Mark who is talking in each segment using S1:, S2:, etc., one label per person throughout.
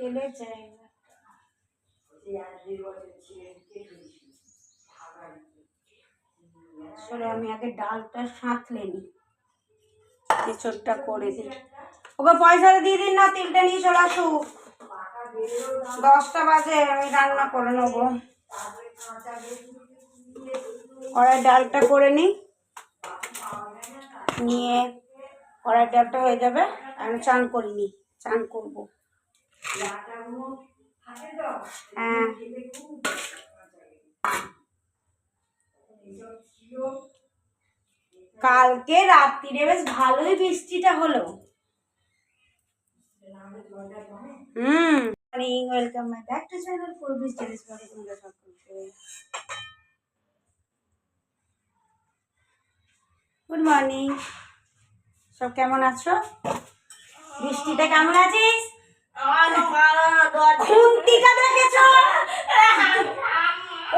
S1: তেলের জায়গা চলো আমি আগে ডালটা সাঁতলে নিই। এঁচড়টা করে দিই। ওকে পয়সাটা দিয়ে দিন না, তিলটা নিয়ে চলে আসুক দশটা বাজে, আমি রান্না করে নেব। কড়াই ডালটা করে নিই। নিয়ে কড়াই ডালটা হয়ে যাবে, আমি চান করিনি, চান করব। কালকে রাত্রিরে বেশ ভালোই বৃষ্টিটা হলো। হুম। Morning welcome my back to channel পূর্বিশ জিনিস বলে তোমরা সকলকে গুড মর্নিং সব কেমন আছো? বৃষ্টিটা কেমন আছিস? খুন্তিটা দেখেছ?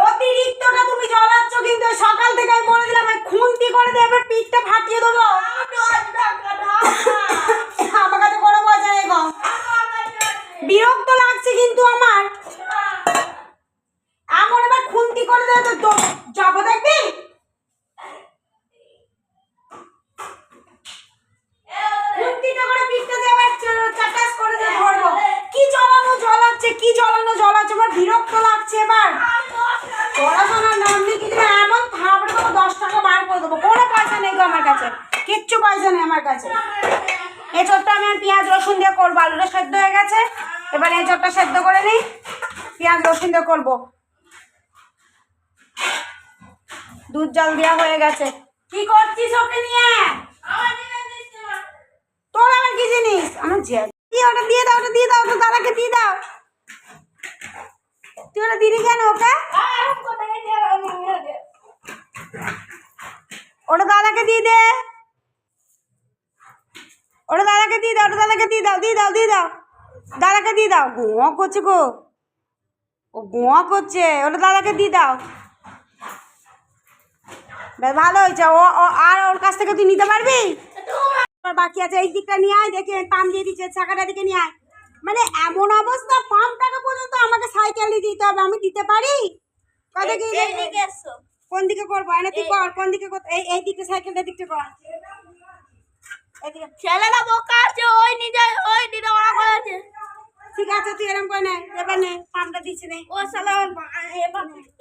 S1: অতিরিক্তটা তুমি জ্বলাচ্ছ কিন্তু সকাল থেকে আমি দিলাম খুন্তি করে দেবে পিঠটা ফাটিয়ে দেবো। আমার কাছে কোনো পয়সা নেই বিরক্ত লাগছে কিন্তু আমার। এমন এবার খুন্তি করে দেবে তো। যাব দেখবি? খুন্তিটা করে পিঠটা দিয়ে আবার চাটাস করে দিয়ে ধরবো। জ্বলাচ্ছে কি জ্বলানো জ্বলাচ্ছে আমার বিরক্ত লাগছে এবার। পড়াশোনার নাম নেই কিছু না, এমন থাবড়ে দেবো দশ টাকা বার করে দেবো। কোনো পয়সা নেই গো আমার কাছে। কিচ্ছু পয়সা নেই আমার কাছে। এঁচড়টা আমি আর পেঁয়াজ রসুন দিয়ে করব। আলুটা সেদ্ধ হয়ে গেছে। এবার এঁচড়টা সেদ্ধ করে নিই। পেঁয়াজ রসুন দিয়ে করব। দুধ জল দেওয়া হয়ে গেছে। কি করছিস ওকে নিয়ে? তোর আবার কি জিনিস? আমার দিয়ে ওটা দিয়ে দাও ওটা দিয়ে দাও ওটা দাদাকে দিয়ে দাও। তুই ওটা দিলি কেন ওকে? ওটা দাদাকে দিয়ে দে। ওটা দাদাকে দিয়ে দাও ওটা দাদাকে দিয়ে দাও দিয়ে দাও দিয়ে দাও। দাদাকে দিয়ে দাও। গোয়া করছে গো। ও গোয়া করছে। ওটা দাদাকে দিয়ে দাও। বেশ ভালো হয়েছে। ও আর ওর কাছ থেকে তুই নিতে পারবি? বাকি আছে এই দিকটা নিয়ে আয় দেখে পাম দিয়ে দিচ্ছে চাকাটা দিকে নিয়ে আয়। মানে এমন অবস্থা পাম্পটাকে পর্যন্ত আমাকে সাইকেলে দিতে হবে আমি দিতে পারি? কথা কি কোন দিকে করব? এনে তুই কর কোন দিকে কর? এই এই দিকটা সাইকেলটা দিকটা কর।
S2: ছেলেরা বোকা আছে ওই নিজে ওই দিদা ওরা করেছে
S1: ঠিক আছে তুই এরকম করে নে এবার নে পাম্পটা দিচ্ছে নে।
S2: ও শালা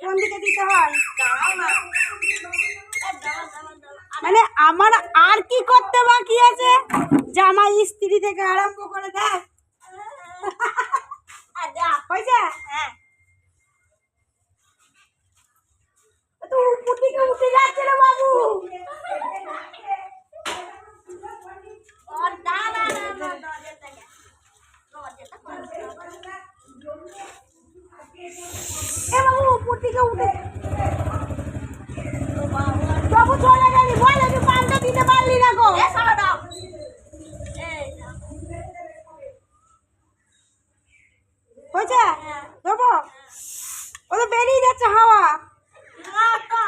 S1: কোন দিকে দিতে হয়?
S2: না।
S1: মানে আমার আর কি করতে বাকি আছে? জামা স্ত্রী থেকে আরম্ভ করে দেখ।
S2: আর যা।
S1: হয়েছে
S2: হ্যাঁ
S1: তো উপর দিকে উঠে যাচ্ছে রে বাবু
S2: ও, দাঁড়া, দাঁড়া, দাঁড়া, দরজাটা গেছে। দরজাটা বন্ধ করো।
S1: এ বাবু উপর দিকে উঠে বাবু চলে গেলি বল আমি পানটা দিতে পারলি না গো
S2: এ, শালা দাও। এই, দাও।
S1: হয়েছে দেবো ও তো বেরিয়ে যাচ্ছে হাওয়া
S2: না, তো।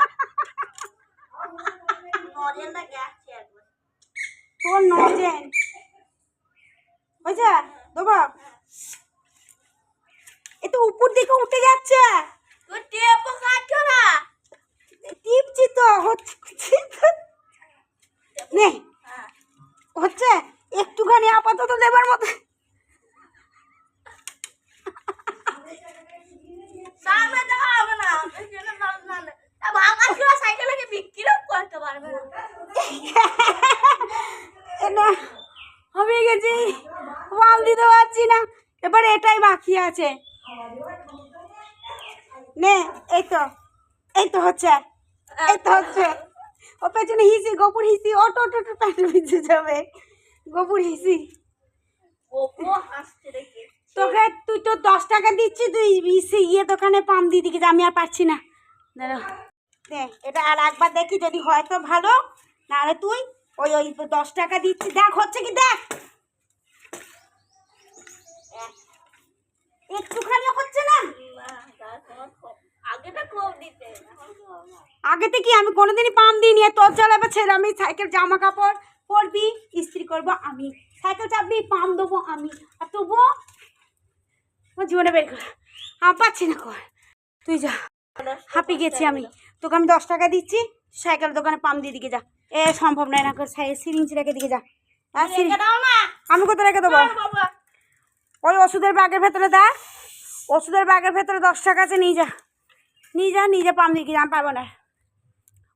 S2: দরজাটা গেছে একবার।
S1: তোর নজেন হয়েছে দেবো এ তো উপর দিকে উঠে যাচ্ছে
S2: তুই টেপও কাটছো না।
S1: টিপছি তো হচ্ছে নে
S2: হ্যাঁ।
S1: হচ্ছে একটুখানি আপাতত দেবার মতো
S2: সামনে দেখা হবে না। ওই জন্য দাও, না, না। তা ভাঙা ছোড়া সাইকেলকে বিক্রিও করতে পারবে না।
S1: এটা আমি গেছি পাল দিতে পারছি না এবার বাকি আছে? নে এই তো এই তো হচ্ছে। এই তো হচ্ছে। ও পেছনে হিসি গোপুর হিসি অটো অটো অটো প্যান্ট ভিজে যাবে। গোপুর হিসি। তোকে তুই তো দশ টাকা দিচ্ছি তুই হিসি গিয়ে দোকানে পাম দিয়ে দিকে আমি আর পারছি না। দাঁড়া। এটা আর একবার দেখি যদি হয় তো ভালো। নাহলে তুই ওই ওই দশ টাকা দিচ্ছি। দেখ হচ্ছে কি দেখ একটুখানি হচ্ছে না
S2: না, তার তোমার খুব- আগেটা খুব দিতে এখন তো হবে না।
S1: আগে থেকে আমি কোনোদিনই পাম দিইনি। আর তোর জ্বালাবে ছেলে আমি সাইকেল জামা কাপড় পরবি ইস্ত্রি করব আমি। সাইকেল চাপবি পাম দেবো আমি। আর তবুও আমার জীবনে বের কর। আমি পাচ্ছি না কর। তুই যা। হাঁপিয়ে গেছি আমি। তোকে আমি দশ টাকা দিচ্ছি সাইকেল দোকানে পাম দিয়ে দিকে যা। এ সম্ভব নয় না সিরিঞ্জ রেখে দিকে যা। আমি কোথায় রেখে দেবো?
S2: বাবা
S1: ওই ওষুধের ব্যাগের ভেতরে দা। ওষুধের ব্যাগের ভেতরে দশ টাকা আছে নিয়ে যা। নিয়ে যা নিয়ে যা পাম দিয়ে কি আমি পাবো না।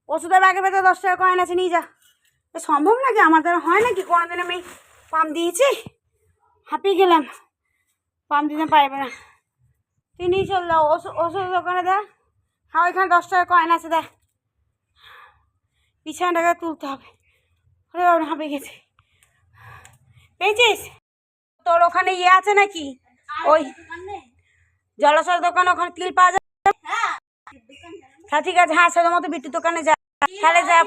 S1: ওষুধের ব্যাগের ভেতরে দশ টাকা কয়েন আছে নিয়ে যা। সম্ভব নাকি? আমার দ্বারা হয় নাকি? কোনোদিন আমি পাম দিয়েছি? হাঁপিয়ে গেলাম। পাম দিতে পারবে না। তুই নিয়ে চল যাও ওষুধ ওষুধের দোকানে দেখ হ্যাঁ ওইখানে দশ টাকা কয়েন আছে দেখ বিছানাটাকে তুলতে হবে। ওরে বাবা হাঁপিয়ে গেছে। পেয়েছিস? তোর ওখানে ইয়ে আছে নাকি? ওই জলাশয় দোকান ওখানে তিল পাওয়া যায়? হ্যাঁ। ঠিক আছে। হ্যাঁ সেরকম মতো বিট্টু দোকানে যা। তাহলে যা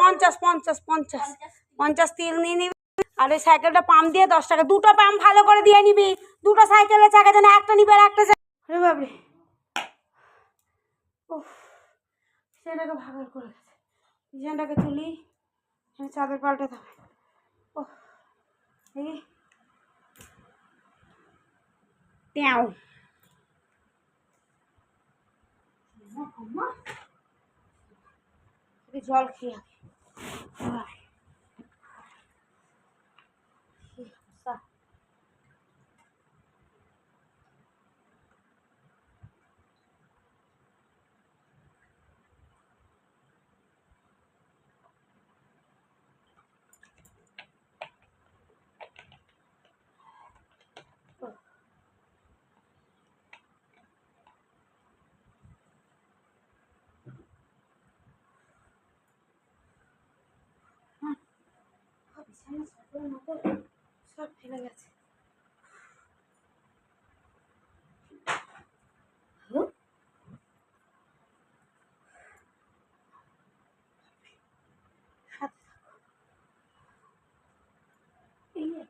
S1: পঞ্চাশ পঞ্চাশ পঞ্চাশ। পঞ্চাশ তিল নিয়ে নিবি। আর ওই সাইকেলটা পাম্প দিয়ে দশ টাকা। দুটো পাম্প ভালো করে দিয়ে নিবি। দুটো সাইকেলের চাকা যেন একটা নিবি আর একটা আরে বাবরে সেটাকে ভাগার করে গেছে। ডিজাইনটাকে তুলি চাদর পাল্টাতে হবে ও এই একটু জল খেয়ে বিছানা চাদরের মতো সব ফেলে গেছে হ্যালো? সাথে থাকো। এই যে,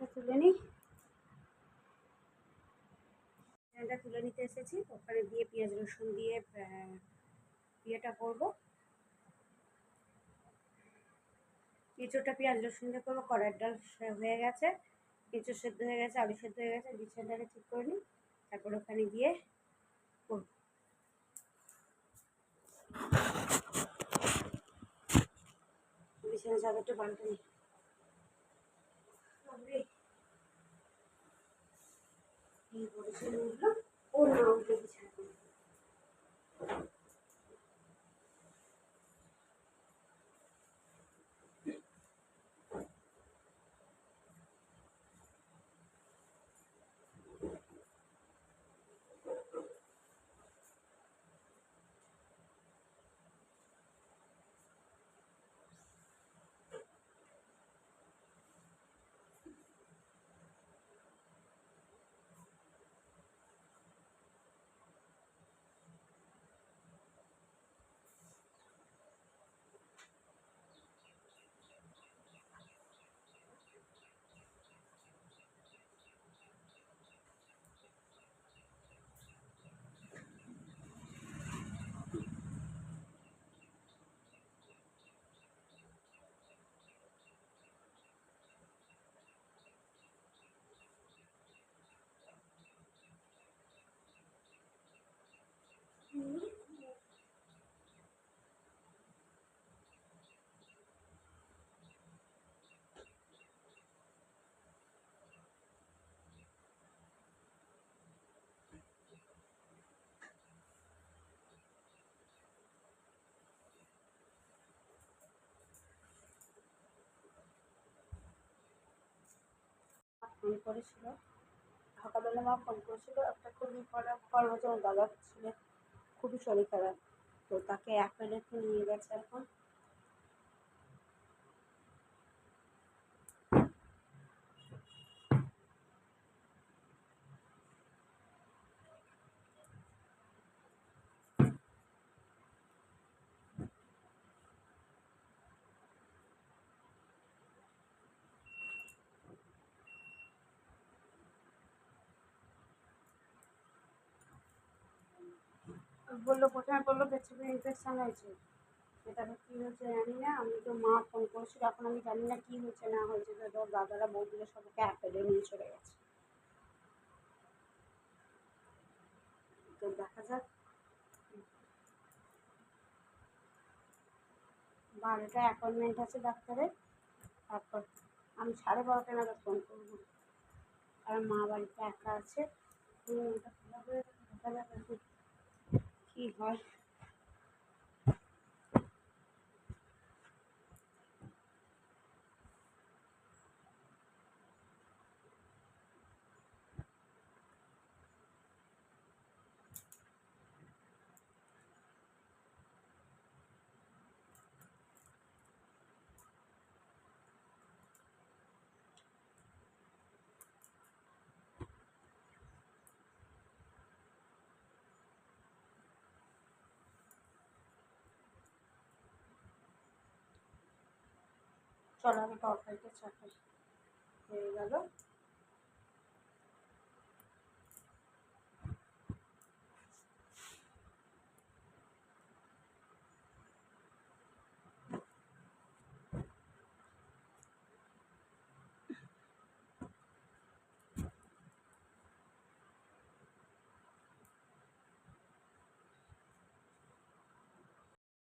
S1: সেটা তুলে নিই। এটা তুলে নিতে এসেছি। ওখানে দিয়ে পেঁয়াজ, রসুন দিয়ে ইয়েটা করব। কেঁচোটা পেঁয়াজ, রসুন দিয়ে করব। কড়াইয়ের ডাল হয়ে গেছে। কেঁচো সেদ্ধ হয়ে গেছে, আলু সেদ্ধ হয়ে গেছে। বিছানাটাকে ঠিক করে নিই। তারপর ওখানে গিয়ে করব। বিছানা চাদরটা পাল্টে নিই বাবরে। এই বড় উঠল ও না বিছানা। ফোন করেছিল। সকালবেলা মা ফোন করেছিল, একটা খুবই খারাপ খবর হচ্ছে আমার দাদার ছেলে খুবই শরীর খারাপ, তো তাকে অ্যাপেলেতে নিয়ে গেছে এখন। বলল প্রথমে বলল, পেছনে ইনফেকশন হয়েছে। এটাকে কী হয়েছে জানি না। আমি তো মা ফোন করেছিল, এখন আমি জানি না কী হয়েছে, না হয়েছে। তো তোর দাদারা বৌদিরা সবাইকে অ্যাপেলে নিয়ে চলে গেছে। তো দেখা যাক। বারোটা অ্যাপয়েন্টমেন্ট আছে ডাক্তারের। তারপর আমি সাড়ে বারোটা নাগাদ ফোন করব। কারণ মা বাড়িতে একা আছে। দেখা যাক। কী হয় চলো, আমি তরকারিটা চাপাই হয়ে গেল।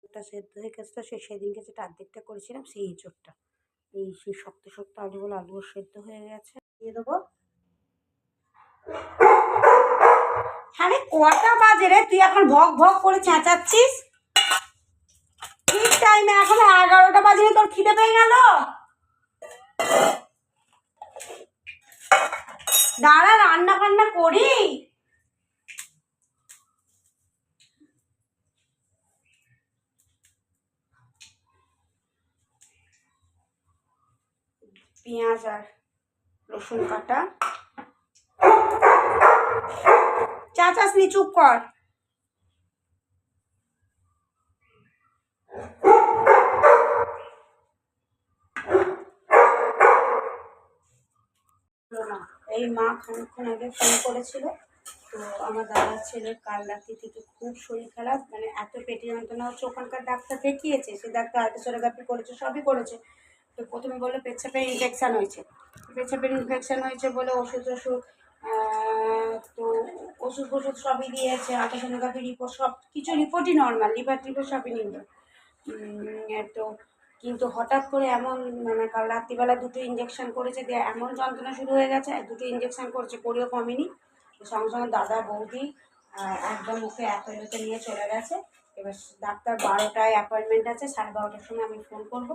S1: ওটা সেদ্ধ হয়ে গেছে, তো সে সেদিনকে যেটা অর্ধেকটা করেছিলাম, সেই এঁচোড়টা। এই সেই শক্ত শক্ত আলুগুলো আলুও সেদ্ধ হয়ে গেছে। দিয়ে দেবো। আরে কটা বাজে রে? তুই এখন ভক ভক করে চেঁচাচ্ছিস? ঠিক টাইমে এখন এগারোটা বাজে তোর খিদে পেয়ে গেল? দাঁড়া রান্না বান্না করি? পেঁয়াজ আর রসুন কাটা। চা চাসনি? চুপ কর। এই মা খানিকক্ষণ আগে ফোন করেছিল। তো আমার দাদার ছেলের কাল রাত্রি থেকে খুব শরীর খারাপ মানে এত পেটে যন্ত্রণা হচ্ছে। ওখানকার ডাক্তার দেখিয়েছে, সে ডাক্তার আল্ট্রাসোনোগ্রাফি করেছে, সবই করেছে। তো প্রথমে বলল পেচ্ছাপের ইনফেকশান হয়েছে। পেচ্ছাপের ইনফেকশান হয়েছে বলে ওষুধ ওষুধ তো ওষুধ ফষুধ সবই দিয়েছে আল্ট্রাসোনোগ্রাফি রিপোর্ট সব কিছু রিপোর্টই নর্মাল লিভার টিভার সবই নিল। তো কিন্তু হঠাৎ করে এমন মানে কাল রাত্রিবেলা দুটো ইঞ্জেকশন করেছে, দিয়ে এমন যন্ত্রণা শুরু হয়ে গেছে দুটো ইঞ্জেকশন করেছে, করেও কমেনি। তো সঙ্গে সঙ্গে দাদা বৌদি একদম ওকে অ্যাপয়েন্টমেন্টে নিয়ে চলে গেছে। এবার ডাক্তার বারোটায় অ্যাপয়েন্টমেন্ট আছে, সাড়ে বারোটার সময় আমি ফোন করব।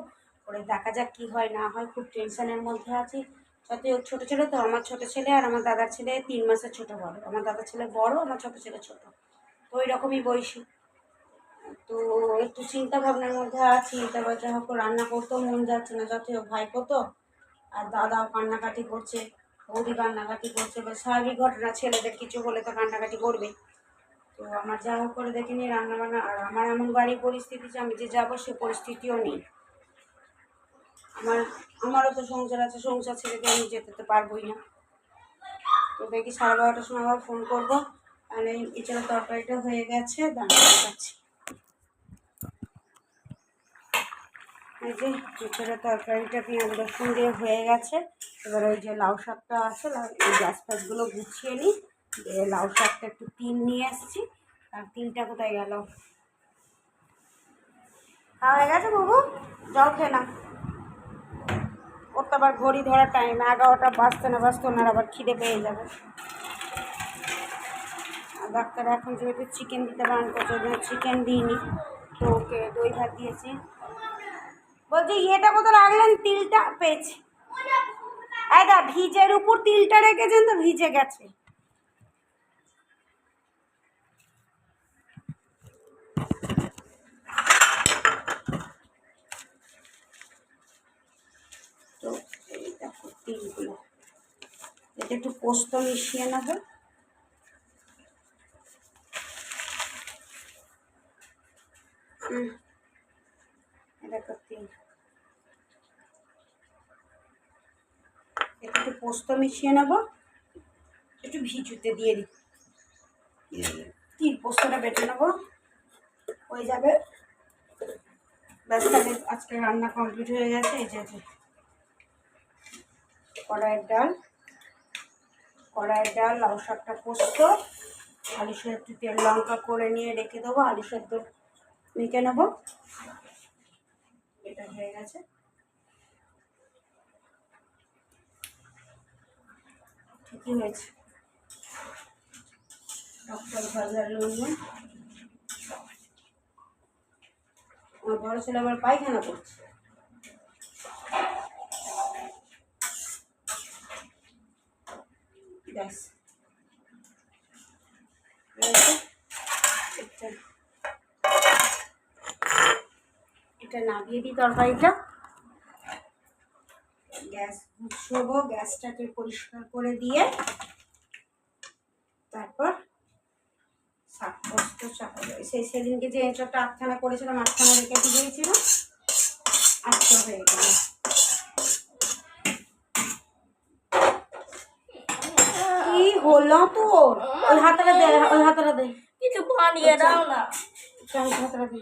S1: করে। দেখা যাক কী হয়, না হয় খুব টেনশনের মধ্যে আছি। যতই ওর ছোটো ছেলে তো, আমার ছোটো ছেলে আর আমার দাদার ছেলে তিন মাসের ছোটো বড়। আমার দাদার ছেলে বড়, আমার ছোটো ছেলে ছোটো। তো ওই রকমই বয়সী। তো একটু চিন্তা ভাবনার মধ্যে আছি তারপর যা হোক রান্না করতেও মন যাচ্ছে না। যতই ভাই তো, আর দাদাও কান্নাকাটি করছে, বৌদি কান্নাকাটি করছে, বা স্বাভাবিক ঘটনা, ছেলেদের কিছু হলে তো কান্নাকাটি করবে তো আমার যা হোক করে দেখে নিই রান্না বান্না আর আমার এমন বাড়ির পরিস্থিতি যে আমি যে যাব সে পরিস্থিতিও নেই। আমার, আমারও তো সংসার আছে, সংসার ছেড়ে দিয়ে আমি যেতে তো পারবোই না। তো দেখি সাড়ে বারোটার সময় আবার ফোন করব। এই এছাড়া তরকারিটা হয়ে গেছে দাঁড়িয়ে তরকারিটা পেঁয়াজ রসুন দিয়ে হয়ে গেছে। এবার ওই যে লাউ শাকটা আছে এই গ্যাস ফ্যাসগুলো গুছিয়ে নিই। দিয়ে লাউ শাকটা একটু তিন নিয়ে আসছি। আর তিনটা কোথায় গেল? খাওয়া হয়ে গেছে, বাবু? জল খেয়ে না ওর তো আবার ঘড়ি ধরার টাইম এগারোটা বাজতে না বাজতে ওনার আবার খিদে পেয়ে যাবে। ডাক্তার এখন যেহেতু চিকেন দিতে বারণ করছে চিকেন দিইনি, তো ওকে দই ভাত দিয়েছি। বলছি, ইয়েটা কোথাও রাখলেন তিলটা? পেয়েছি। আয়দা ভিজের উপর তিলটা রেখেছেন তো ভিজে গেছে তো এই দেখো তিলগুলো এটা একটু পোস্ত মিশিয়ে নেব। একটু পোস্ত মিশিয়ে নেব। একটু ভিজুতে দিয়ে দিই। ক্ষীর পোস্তটা বেটে নেব। হয়ে যাবে। ব্যাস তাহলে আজকে রান্না কমপ্লিট হয়ে গেছে। এই যে যে। কড়াইয়ের ডাল। কড়াইয়ের ডাল, লাউ শাকটা পোস্ত, আলু সেদ্ধ তেল লঙ্কা করে নিয়ে রেখে দেবো, আলু সেদ্ধ মেখে নেব। এটা হয়ে গেছে। ঠিকই হয়েছে। ডক্টর ভাজা লুন আমার বড় ছেলে আবার পায়খানা করছে। ব্যাস এটা এটা নামিয়ে দিই তরকারিটা। গ্যাস গুছবো গ্যাসটাকে পরিষ্কার করে দিয়ে তারপর শাক পোস্ত সেই সেদিনকে যে এঁচড়টা আটখানা করেছিলাম আটখানা রেখে দিয়েছিলাম আটটা হয়ে গেল। হলো তো ওই হাতাটা দে ওই হাতাটা দে।
S2: কিছু বানিয়ে দাও না।
S1: হাতাটা দে।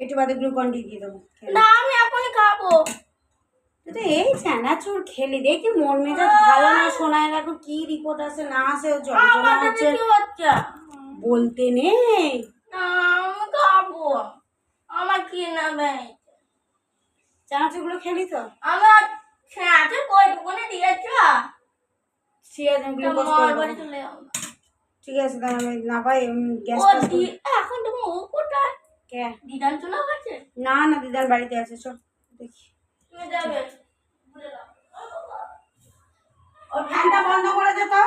S1: একটু বাদে গ্লুকন দিয়ে দেবো।
S2: না আমি এখনই খাব।
S1: তো এই চানাচুর খেলি দেখি মোর মেজাজ ভালো না শোনায় এখন কি রিপোর্ট আছে না আছে যন্ত্রণা হচ্ছে। বলতে নেই।
S2: খাব। আমার কি
S1: চানাচুরগুলো খেলি তো?
S2: আমার খেতে কই দোকানে দিয়েছ?
S1: ঠিক আছে গ্লুকোজ ঠিক আছে তাহলে আমি না পাই গ্যাস
S2: এখন তুমি ও কোথায়?
S1: কে?
S2: দিদান চলে গেছে?
S1: না না দিদার বাড়িতে আছে চল দেখি।
S2: তুমি যাবে
S1: ফ্যানটা বন্ধ করে দে তো।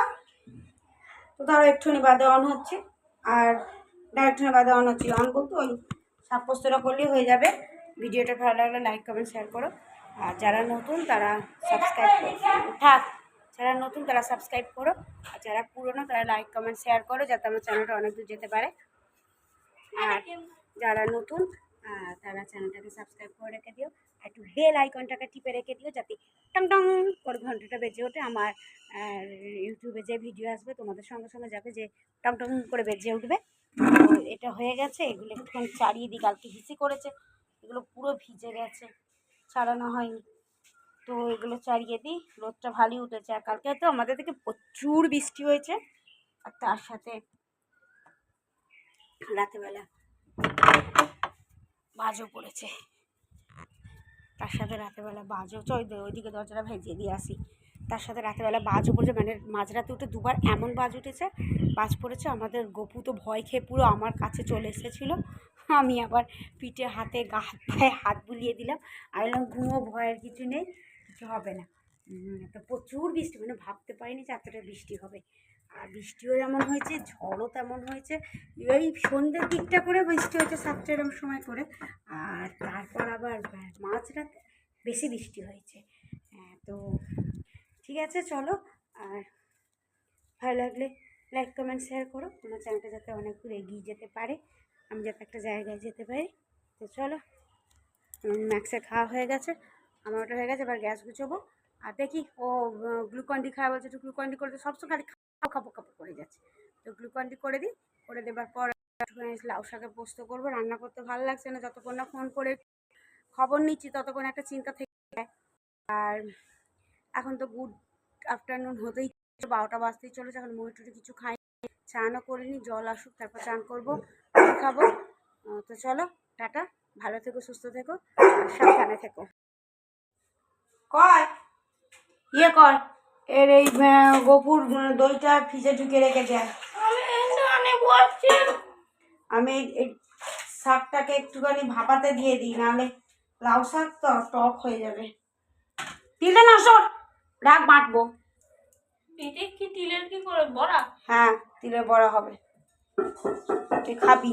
S1: তো একটুখানি বাদে অন হচ্ছে আর একটুখানি বাদে অন হচ্ছে। অন বলতে ওই করলেই হয়ে যাবে। ভিডিওটা ভালো লাগলে লাইক কমেন্ট শেয়ার করো। আর যারা নতুন তারা সাবস্ক্রাইব করো। থাক। যারা নতুন তারা সাবস্ক্রাইব করো। আর যারা পুরনো তারা লাইক কমেন্ট শেয়ার করো যাতে আমার চ্যানেলটা অনেক দূর যেতে পারে। আর যারা নতুন তারা চ্যানেলটাকে সাবস্ক্রাইব করে রেখে দিও। আর একটু বেল আইকনটাকে টিপে রেখে দিও যাতে টং টং করে ঘন্টাটা বেজে ওঠে। আমার ইউটিউবে যে ভিডিও আসবে, তোমাদের সঙ্গে সঙ্গে যাবে যে টং টং করে বেজে উঠবে। এটা হয়ে গেছে। এগুলো একটুখানি চাড়িয়ে দিই কালকে হিসি করেছে। এগুলো পুরো ভিজে গেছে। ছাড়ানো হয়নি। তো এগুলো চাড়িয়ে দিই। রোদটা ভালোই উঠেছে আর কালকে তো আমাদের থেকে প্রচুর বৃষ্টি হয়েছে। আর তার সাথে রাতেবেলা বাজও পড়েছে। তার সাথে রাতেবেলা বাজও দে, ওইদিকে দরজাটা ভেজিয়ে দিয়ে আসি। তার সাথে রাতেবেলা বাজও পড়েছে মানে মাঝরাতে উঠে দুবার এমন বাজ উঠেছে, বাজ পড়েছে, আমাদের গপু তো ভয় খেয়ে পুরো আমার কাছে চলে এসেছিল। আমি আবার পিঠে, হাতে, গা, হাত পায়ে হাত বুলিয়ে দিলাম। আমি বললাম, ঘুমো, ভয়ের কিছু নেই। কিছু হবে না। তো প্রচুর বৃষ্টি মানে ভাবতে পারিনি যে এতটা বৃষ্টি হবে। আর বৃষ্টিও যেমন হয়েছে, ঝড়ও তেমন হয়েছে। এই সন্ধ্যের দিকটা করে বৃষ্টি হয়েছে সাতটা এরকম সময় করে। আর তারপর আবার মাঝরাতে বেশি বৃষ্টি হয়েছে। হ্যাঁ তো ঠিক আছে, চলো। আর ভালো লাগলে লাইক কমেন্ট শেয়ার করো। আমার চ্যানেলটা যাতে অনেক দূর এগিয়ে যেতে পারে। আমি যাতে একটা জায়গায় যেতে পারি। তো চলো ম্যাক্সে খাওয়া হয়ে গেছে। আমার ওটা হয়ে গেছে, এবার গ্যাস গুছোবো। আর দেখি, ও গ্লুকন ডি খাওয়া বলছে, একটু গ্লুকন ডি করে সবসময় খালি খাও খাব খাব করে যাচ্ছে। তো গ্লুকন ডি করে দিই, করে দেবার পর লাউ শাকের পোস্ত করব। রান্না করতে ভালো লাগছে না, যতক্ষণ না ফোন করে খবর নিচ্ছি, ততক্ষণ একটা চিন্তা থেকে যায়। আর এখন তো গুড আফটারনুন হতেই বারোটা বাজতেই চলেছে, এখন মুড়ি টুড়ি কিছু খাই চানও করিনি জল আসুক, তারপর চান করব, খাব। তো চলো, টাটা, ভালো থেকো, সুস্থ থেকো সাবধানে থেকো। কয় ইয়ে কর। এর এই গোপুর দইটা ফ্রিজে ঢুকে রেখে দেয়
S2: আমি
S1: এই- শাকটাকে একটুখানি ভাপাতে দিয়ে দিই নাহলে লাউ শাক তো টক হয়ে যাবে। তিলটা না সর রাগ বাঁটবো।
S2: পিঠে কি তিলের কি করে বড়া?
S1: হ্যাঁ তিলের বড়া হবে। তুই খাবি।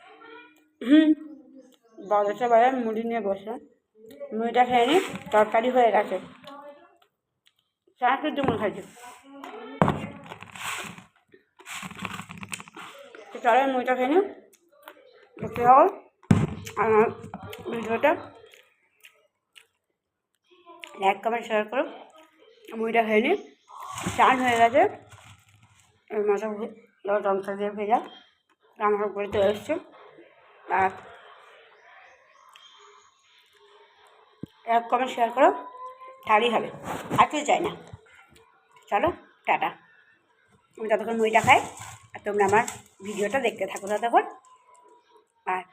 S1: হুম। বারোটা বাজে মুড়ি নিয়ে বসলাম মুড়িটা খেয়ে নি, তরকারি হয়ে গেছে। চা কিন্তু মুড়ি খাইছি। চলো মুড়িটা খেয়ে নিই দেখতে যাব আমার ভিডিওটা লাইক কমেন্ট শেয়ার করো। মুড়িটা খেয়ে নিই চান হয়ে গেছে। মাথা লঙ্কা দিয়ে ভেজা। রান্নার করে চলে এসছে। এক কমেন্ট শেয়ার করো তাহলেই হবে, আর কিছু চাই না। চলো, টাটা। আমি ততক্ষণ মুড়িটা খাই, আর তোমরা আমার ভিডিওটা দেখতে থাকো ততক্ষণ। আর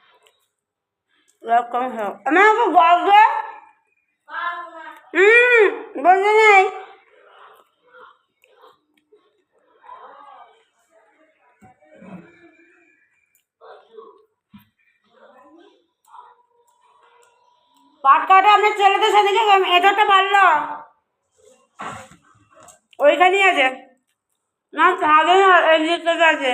S1: লাইক কমেন্ট আমার বলবে হুম, বলতে নেই। পাট কাটা আপনার ছেলেদের সাথে এটাটা পারল। ওইখানেই আছে। না না আছে।